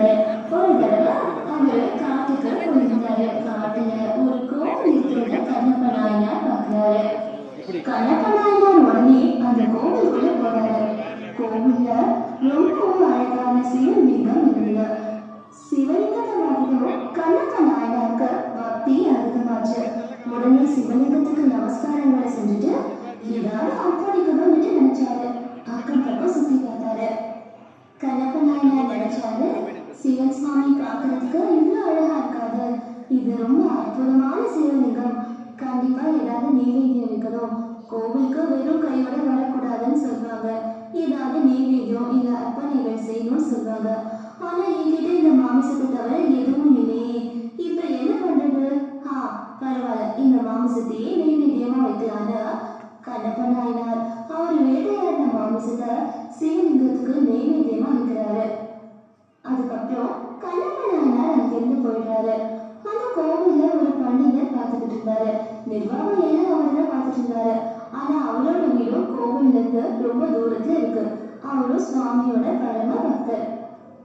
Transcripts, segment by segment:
இருந்தாரு ஒரு தடவை அவரு காட்டுக்கு போயிருந்தாரு காட்டுல ஒரு கோவில் இருக்கிறத கண்ணப்ப நாயனார் பார்க்கிறாரு கண்ணப்ப நாயனார் உடனே அந்த கோவிலுக்குள்ள போறாரு கோவில்ல ரொம்ப அழகான சிவலிங்கம் இருந்தது சிவலிங்கத்தை கண்ணப்ப நாயனாருக்கு பக்தி அதிகமாச்சு உடனே சிவலிங்கத்துக்கு நமஸ்காரங்களை செஞ்சுட்டு ஏதாவது அர்ப்பணிக்கணும்னு நினைச்சாரு அக்கம் பக்கம் சுத்தி பார்த்தாரு கண்ணப்ப நாயனார் நினைச்சாரு சிவன் சுவாமி பார்க்கறதுக்கு இவ்வளவு அழகா இருக்காது இது ரொம்ப அற்புதமான சிவலிங்கம் கண்டிப்பா ஏதாவது நெய்வேத்தியம் வைக்கணும் கோவிலுக்கு வெறும் கையோட வரக்கூடாதுன்னு சொல்றாங்க ஏதாவது நெய்வேத்தியம் இல்ல அர்ப்பணிகள் செய்யணும்னு சொல்றாங்க ஆனா என்கிட்ட இந்த மாமிசத்தை தவிர எதுவும் இல்லையே இப்ப என்ன பண்றது? ஆ பரவாயில்ல. இந்த மாமிசத்தையே நெய்வேத்தியமா வைக்கலான்னு கண்ணப்ப நாயனார் அவர் வேட்டையாடின மாமிசத்தை சிவலிங்கத்துக்கு நெய்வேத்தியமா வைக்கிறாரு. அதுக்கப்புறம் கண்ணப்ப நாயனார் அங்கிருந்து போயிடுறாரு. ஆனா கோவில்ல ஒரு பண்டிகர் பார்த்துக்கிட்டு இருந்தாரு. நிர்வாகம் எல்லாம் அவர் தான் பார்த்துட்டு இருந்தாரு. ஆனா அவரோட வீடும் கோவில்ல இருந்து ரொம்ப தூரத்துல இருக்கு. அவரும் சுவாமியோட பழம பக்தர்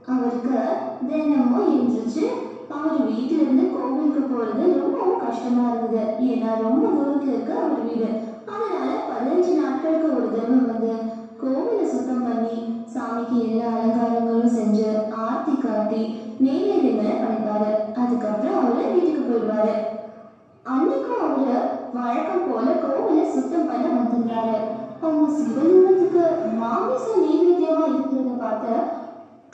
அவருக்கு தினமும் எந்திரிச்சு அவர் வீட்டுல இருந்து கோவிலுக்கு போறது ரொம்பவும் கஷ்டமா இருந்தது. ஏன்னா ரொம்ப தூரத்துல இருக்கு அவர் வீடு. அதனால பதினஞ்சு நாட்களுக்கு ஒரு தடவை வந்து கோவிலை சுத்தம் பண்ணி சாமிக்கு எல்லா அலங்காரங்களும் செஞ்சு ஆர்த்தி காட்டி நெய்வேத்தியங்களை படைப்பாரு? அதுக்கப்புறம் அவரு வீட்டுக்கு போயிடுவாரு. அன்னைக்கும் அவரு வழக்கம் போல கோவில சுத்தம் பண்ண வந்திருந்தாரு அவங்க சிவலிங்கத்துக்கு மாமிச நெய்வேத்தியமா இருக்கிறத பார்த்து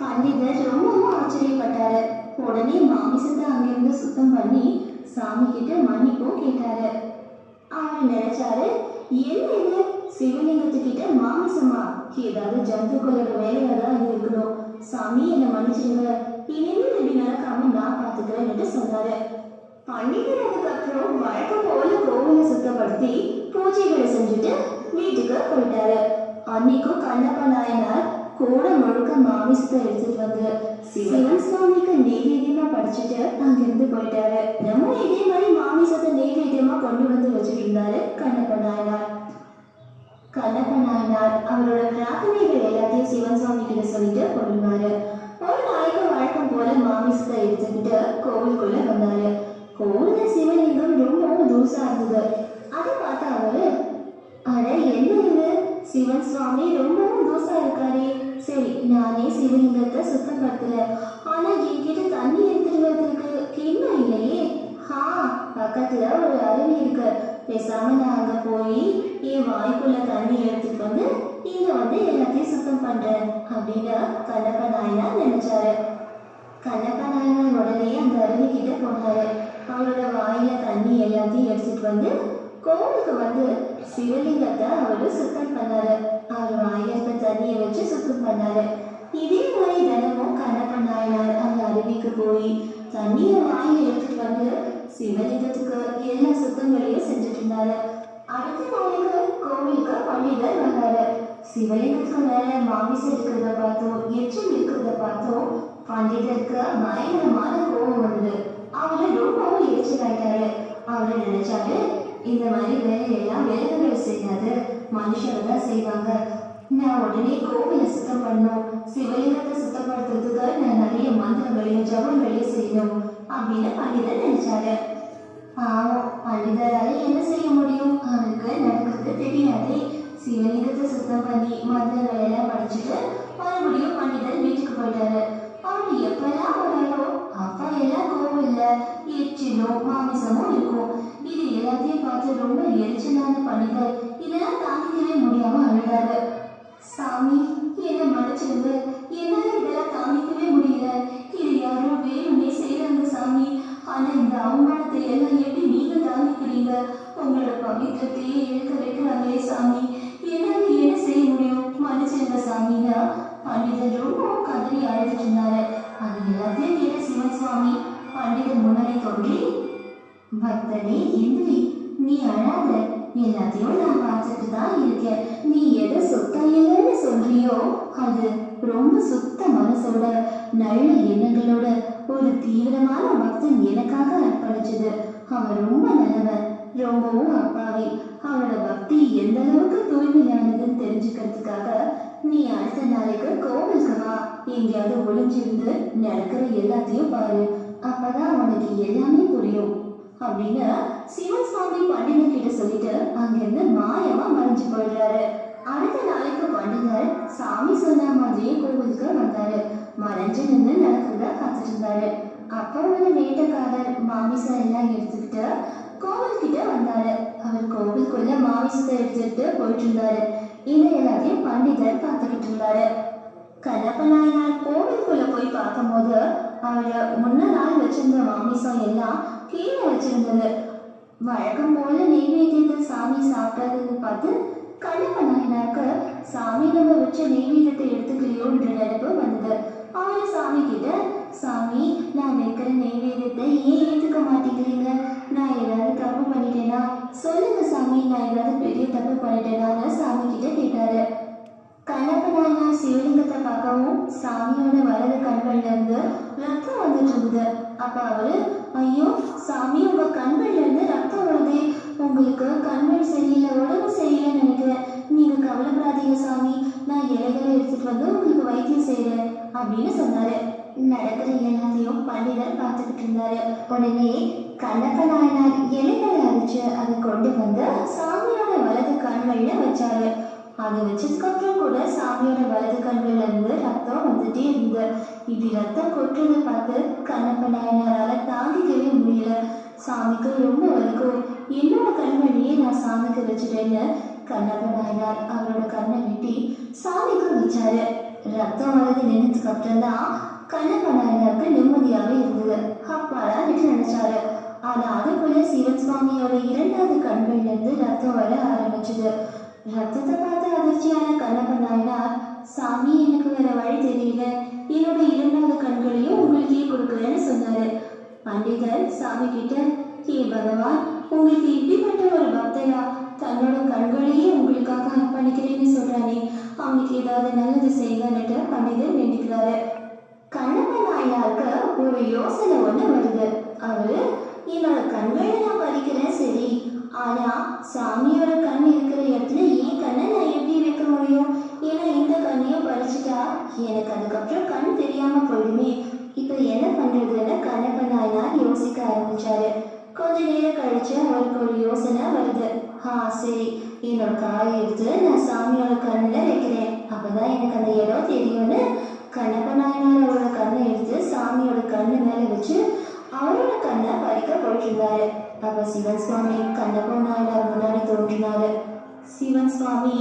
பண்டிதர் ரொம்பவும் ஆச்சரியப்பட்டாரு. உடனே மாமிசத்தை அங்கிருந்து சுத்தம் பண்ணி சாமி கிட்ட மன்னிப்பும் கேட்டாரு. அவர் நினைச்சாரு என்ன இது? சிவலிங்கத்துக்கிட்ட மாமிசமா? ஏதாவது ஜந்துக்களோட வேலையா தான் இருக்கணும். சாமி என்னை மன்னிச்சிருங்க இனிமேல் இப்படி நடக்காம நான் பாத்துக்கிறேன்னு சொன்னாரு. பண்டிகர் அப்புறம் வழக்கம் போல கோவிலை சுத்தப்படுத்தி பூஜைகளை செஞ்சுட்டு வீட்டுக்கு போயிட்டாரு. அன்னைக்கும் கண்ணப்ப நாயனார் கூட முழுக்க மாமிசத்தை எடுத்துட்டு வந்து சிவன் சுவாமிக்கு நெய்வேத்தியமா படிச்சுட்டு அங்கிருந்து போயிட்டாரு. நம்ம இதே மாதிரி மாமிசத்தை நெய்வேத்தியமா கொண்டு வந்து வச்சுட்டு இருந்தாரு கண்ணப்ப நாயனார். கண்ணப்ப நாயனார் அவரோட பிரார்த்தனைகள் எல்லாத்தையும் சிவன் சுவாமி கிட்ட சொல்லிட்டு கொண்டுவாரு ஒரு நாளைக்கு போல மாமிஸ்க எடுத்துக்கிட்டு கோவிலுக்குள்ள வந்தாரு. கோவில சிவலிங்கம் ரொம்பவும் தூசா இருந்தது. அதை பார்த்த அவரு அட என்ன இது? சிவன் சுவாமி ரொம்பவும் தூசா இருக்காரு. சரி நானே சிவலிங்கத்தை சுத்தப்படுத்துறேன். ஆனா என்கிட்ட தண்ணி எடுத்துட்டு வரதுக்கு கிண்ணம் இல்லையே. ஹா பக்கத்துல ஒரு அருவி இருக்கு. பேசாம நான் அங்க போய் என் வாய்க்குள்ள தண்ணி எடுத்துட்டு வந்து நீங்க வந்து எல்லாத்தையும் சுத்தம் பண்றேன். அப்படின்னு கண்ணப்ப நாயனா நினைச்சாரு கண்ணப்ப நாயனார் உடனே அந்த அருவி அவரோட வாயில தண்ணி எல்லாத்தையும் எடுத்துட்டு வந்து கோவிலுக்கு வந்து சிவலிங்கத்தை அவரு சுத்தம் பண்ணாரு. அவர் வாயில இருக்க தண்ணியை வச்சு சுத்தம் பண்ணாரு. இதே மாதிரி தினமும் கண்ணப்பன் நாயனார் அந்த அருவிக்கு போய் தண்ணியை வாயில எடுத்துட்டு வந்து சிவலிங்கத்துக்கு எல்லா சுத்தங்களையும் செஞ்சுட்டு இருந்தாரு. அடுத்த நாளைக்கு கோவிலுக்கு பண்டிதர் வந்தாரு சிவலிங்கத்துக்கு மேல மாமிசம் இருக்கிறத பார்த்தோம் எச்சம் இருக்கிறத பார்த்தோம். பண்டிதருக்கு பயங்கரமான கோபம் வந்தது அவரு ரொம்பவும் எரிச்சல் ஆயிட்டாரு அவரு நினைச்சாரு இந்த மாதிரி வேலையெல்லாம் விலங்குகள் செய்யாது மனுஷங்க தான் செய்வாங்க. நான் உடனே கோவிலை சுத்தம் பண்ணணும் சிவலிங்கத்தை சுத்தப்படுத்துறதுக்கு நான் நிறைய மந்திரங்களையும் ஜபங்களையும் செய்யணும் அப்படின்னு பண்டிதர் நினைச்சாரு. பாவம் பண்டிதரால என்ன செய்ய முடியும்? அவருக்கு நடக்கிறது தெரியாதே. சிவலிங்கத்தை சுத்தம் பண்ணி மந்திரங்கள் எல்லாம் படிச்சுட்டு மறுபடியும் பண்டிதர் வீட்டுக்கு போயிட்டாரு. அவர் எப்பெல்லாம் வராரோ அப்பா எல்லாம் இல்லை எச்சிலும் மாமிசமும் இருக்கும் இது எல்லாத்தையும் பார்த்து ரொம்ப எரிச்சலான பணிகள். இதெல்லாம் தாங்கிக்கவே முடியாம அழுதாரு. சாமி என்ன மன்னிச்சிருங்க என்னால இதெல்லாம் தாங்கிக்கவே முடியல. இது யாரோ வேணுமே செய்யறாங்க சாமி. ஆனா இந்த அவமானத்தை எல்லாம் எப்படி நீங்க தாங்கிக்கிறீங்க? உங்களோட பவித்திரத்தையே இழக்க வைக்கிறாங்களே சாமி. பக்தனே இந்திரி நீ அழாத எல்லாத்தையும் நான் பார்த்துட்டு தான் இருக்கேன். நீ எதை சுத்த இல்லைன்னு சொல்றியோ அது ரொம்ப சுத்த மனசோட நல்ல எண்ணங்களோட ஒரு தீவிரமான பக்தன் எனக்காக அர்ப்பணிச்சது. அவன் ரொம்ப நல்லவன் ரொம்பவும் அப்பாவி. அவனோட பக்தி எந்த அளவுக்கு தூய்மையானதுன்னு தெரிஞ்சுக்கிறதுக்காக நீ அடுத்த நாளைக்கு கோவிலுக்கு வா. எங்கேயாவது ஒளிஞ்சிருந்து நடக்கிற எல்லாத்தையும் பாரு. அப்பதான் உனக்கு எல்லாமே புரியும். அப்படின்னு சிவன் சுவாமி கிட்ட சொல்லிட்டு அங்கிருந்து மாயமா மறைஞ்சு போயிடுறாரு. அடுத்த நாளைக்கு பண்டிகர் சாமி சொன்ன மாதிரியே கோவிலுக்கு வந்தாரு. மறைஞ்சு நின்று நடக்கிறத காத்துட்டு இருந்தாரு அப்புறம் ஒரு வேட்டைக்காரர் மாமிசம் எல்லாம் எடுத்துக்கிட்டு கோவில் கிட்ட வந்தாரு. அவர் கோவிலுக்குள்ள மாமிசத்தை எடுத்துட்டு போயிட்டு இருந்தாரு இதை எல்லாத்தையும் பண்டிதர் பார்த்துக்கிட்டு இருந்தாரு. கல்லப்பநாயனார் கோவிலுக்குள்ள போய் பார்க்கும்போது அவர் முன்ன நாள் வச்சிருந்த மாமிசம் எல்லாம் கீழே வச்சிருந்தது வழக்கம் போல நெய்வேத்தியத்தை சாமி சாப்பிட்டதுன்னு பார்த்து கண்ணப்ப சாமி நம்ம வச்ச நெய்வேத்தியத்தை எடுத்துக்கலையோன்ற நினைப்பு வந்தது அவரு சாமி கிட்ட சாமி நான் வைக்கிற நெய்வேத்தியத்தை ஏன் ஏத்துக்க மாட்டேங்கிறீங்க நான் ஏதாவது தப்பு பண்ணிட்டேனா சொல்லுங்க சாமி நான் ஏதாவது பெரிய தப்பு பண்ணிட்டேனான்னு சாமி கிட்ட கேட்டாரு கண்ணப்ப நாயனார் சிவலிங்கத்தை பார்க்கவும் சாமியோட வலது கண்கள்ல இருந்து ரத்தம் வந்துட்டு இருந்தது அப்ப அவரு ஐயோ சாமி உங்க கண்கள்லேருந்து ரத்தம் வருது. உங்களுக்கு கண்கள் சரியில்லை உடம்பு சரியில்லைன்னு நினைக்கிறேன். நீங்க கவலைப்படாதீங்க சாமி. நான் இலைகளை எடுத்துட்டு வந்து உங்களுக்கு வைத்தியம் செய்யறேன் அப்படின்னு சொன்னாரு. நடக்கிற எல்லாத்தையும் பண்டிதர் பார்த்துக்கிட்டு இருந்தாரு. உடனே கண்ணப்ப நாயனார் இலைகளை அரைச்சு அதை கொண்டு வந்து சாமியோட வலது கண்களில் வச்சாரு. அதை வச்சதுக்கப்புறம் கூட சாமியோட வலது கண்கள்ல ரத்தம் வந்துட்டே இருந்தது. இப்படி ரத்தம் கொட்டுறதை பார்த்து கண்ணப்ப நாயனாரால தாங்கிக்கவே முடியல. சாமிக்கு ரொம்ப வலிக்கும் என்னோட கண்மணியே நான் சாமிக்கு வச்சுட்டேன்னு கண்ணப்ப நாயனார் அவரோட கண்ணை வெட்டி சாமிக்கு வச்சாரு. ரத்தம் வலது நின்னதுக்கு அப்புறம் தான் கண்ணப்ப நாயனாருக்கு நிம்மதியாகவே இருந்தது. அப்பாடா நினைச்சாரு. ஆனா அதுக்குள்ள சிவன் சுவாமியோட இரண்டாவது கண்கள்ல இருந்து ரத்தம் வர ஆரம்பிச்சது. ரத்தத்தை பார்த்து அதிர்ச்சியான கண்ணப்பன் நாயனார் சாமி எனக்கு வேற வழி தெரியல. என்னோட இரண்டாவது கண்களையும் உங்களுக்கே கொடுக்குறேன்னு சொன்னாரு. பண்டிதர் சாமி கிட்ட ஹே பகவான் உங்களுக்கு இப்படிப்பட்ட ஒரு பக்தரா தன்னோட கண்களையே உங்களுக்காக அர்ப்பணிக்கிறேன்னு சொல்றானே. அவனுக்கு ஏதாவது நல்லது செய்யுங்கன்னுட்டு பண்டிதர் வேண்டிக்கிறாரு. கண்ணப்பன் நாயனாருக்கு ஒரு யோசனை ஒண்ணு வருது. அவரு என்னோட கண்களை நான் பறிக்கிறேன் சரி. ஆனா சாமியோட கண் இருக்கிற இடத்துல என் கண்ணை நான் எப்படி வைக்க முடியும்? ஏன்னா இந்த கண்ணையும் பறிச்சுட்டா எனக்கு அதுக்கப்புறம் கண் தெரியாம போயிடுமே. இப்ப என்ன பண்றதுன்னு கண்ணப்ப யோசிக்க ஆரம்பிச்சாரு. கொஞ்ச நேரம் கழிச்சு அவருக்கு ஒரு யோசனை வருது. ஆ சரி என்னோட காயை எடுத்து நான் சாமியோட கண்ணில் வைக்கிறேன். அப்பதான் எனக்கு அந்த இடம் தெரியும்னு கண்ணப்ப அவரோட கண்ணை எடுத்து சாமியோட கண்ணு மேலே வச்சு அவரோட கண்ணை பறிக்க போயிட்டு அப்ப சிவன் சுவாமி கண்ணப்ப நாயனார் முன்னாடி தோன்றினாரு. சிவன் சுவாமி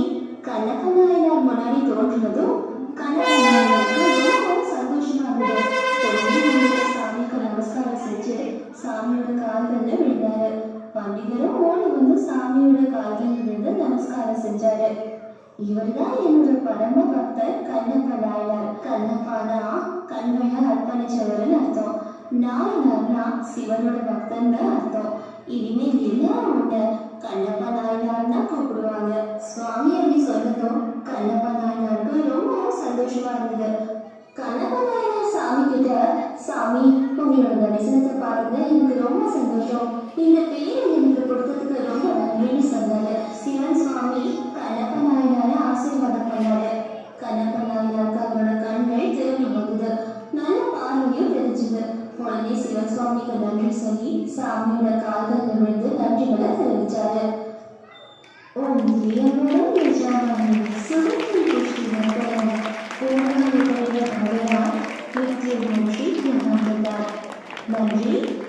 கண்ணப்ப நாயனார் முன்னாடி தோன்றினதும் கண்ணப்ப நாயனாருக்கு ரொம்ப சந்தோஷமா இருந்தது சாமிக்கு நமஸ்காரம் செஞ்சு சாமியோட கால்கள்ல விழுந்தாரு. பண்டிதரும் ஓடி வந்து சாமியோட கால்கள் விழுந்து நமஸ்காரம் செஞ்சாரு. இவர்தான் என்னோட பரம பக்தர் கண்ணப்ப நாயனார் கண்ணப்பானா கண்களை அர்ப்பணிச்சவர்னு அர்த்தம். நாயனார்னா சிவனோட பக்தன் அர்த்தம். இனிமேல் எல்லாரும் உன்னை கண்ணப்ப நாயனார் தான் கூப்பிடுவாங்க. சுவாமி அப்படி சொன்னதும் கண்ணப்ப நாயனாருக்கு ரொம்ப சந்தோஷமா இருந்தது. கண்ணப்ப நாயனார் சாமி கிட்ட சாமி உங்களோட தரிசனத்தை பாருங்க. எனக்கு ரொம்ப சந்தோஷம். இந்த பேரை நன்றி வணக்கம்